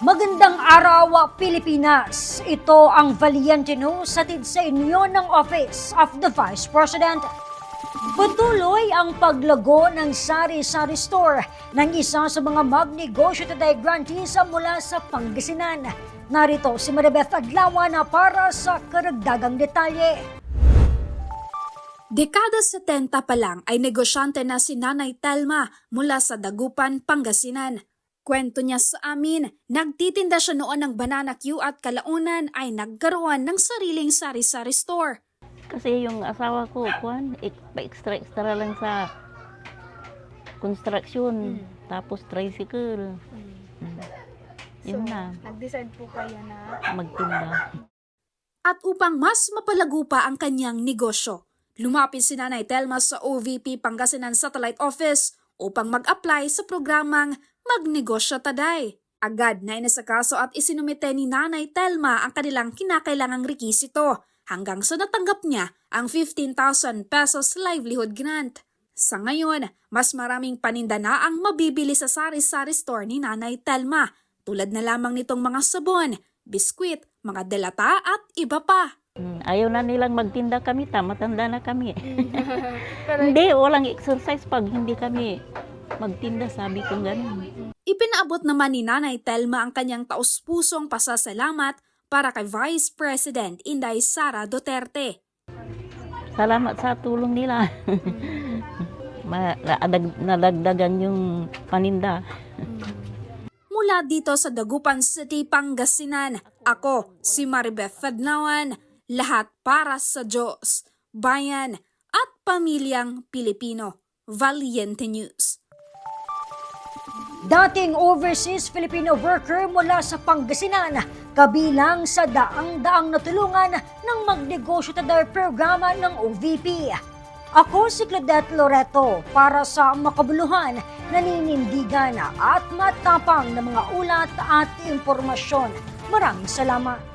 Magandang araw, Pilipinas! Ito ang Valiente News hatid sa inyo ng Office of the Vice President. Patuloy ang paglago ng Sari-Sari Store ng isa sa mga magnegosyo today grantees mula sa Pangasinan. Narito si Maribeth Adlawan na para sa karagdagang detalye. Dekada 70 pa lang ay negosyante na si Nanay Telma mula sa Dagupan, Pangasinan. Kwento niya sa amin, nagtitinda siya noon ng banana Q at kalaunan ay nagkaroon ng sariling sari-sari store. Kasi yung asawa ko, kuan, pa-extra-extra lang sa construction, tapos tricycle. Mm. Yun na, Nag-decide po kayo na magtinda. At upang mas mapalago pa ang kanyang negosyo, lumapit si Nanay Telma sa OVP Pangasinan Satellite Office upang mag-apply sa programang Magnegosyo Taday. Agad na inasakaso at isinumite ni Nanay Telma ang kanilang kinakailangang rekisito hanggang sa natanggap niya ang 15,000 pesos livelihood grant. Sa ngayon, mas maraming paninda na ang mabibili sa sari-sari store ni Nanay Telma tulad na lamang nitong mga sabon, biskwit, mga delata at iba pa. Mm, Ayaw na nilang magtinda kami, ta, matanda na kami. Pero hindi, walang exercise pag hindi kami magtinda, sabi ko ganun. Ipinaabot naman ni Nanay Telma ang kanyang taus-pusong pasasalamat para kay Vice President Inday Sara Duterte. Salamat sa tulong nila. Ma, naadag- nadagdagan yung paninda. Mula dito sa Dagupan City, Pangasinan, ako si Maribeth Fadlawan, lahat para sa Diyos, bayan at pamilyang Pilipino. Valiente News. Dating overseas Filipino worker mula sa Pangasinan, kabilang sa daang-daang natulungan ng magnegosyo today programa ng OVP. Ako si Claudette Loreto para sa makabuluhan, naninindigan at matapang na mga ulat at impormasyon. Maraming salamat.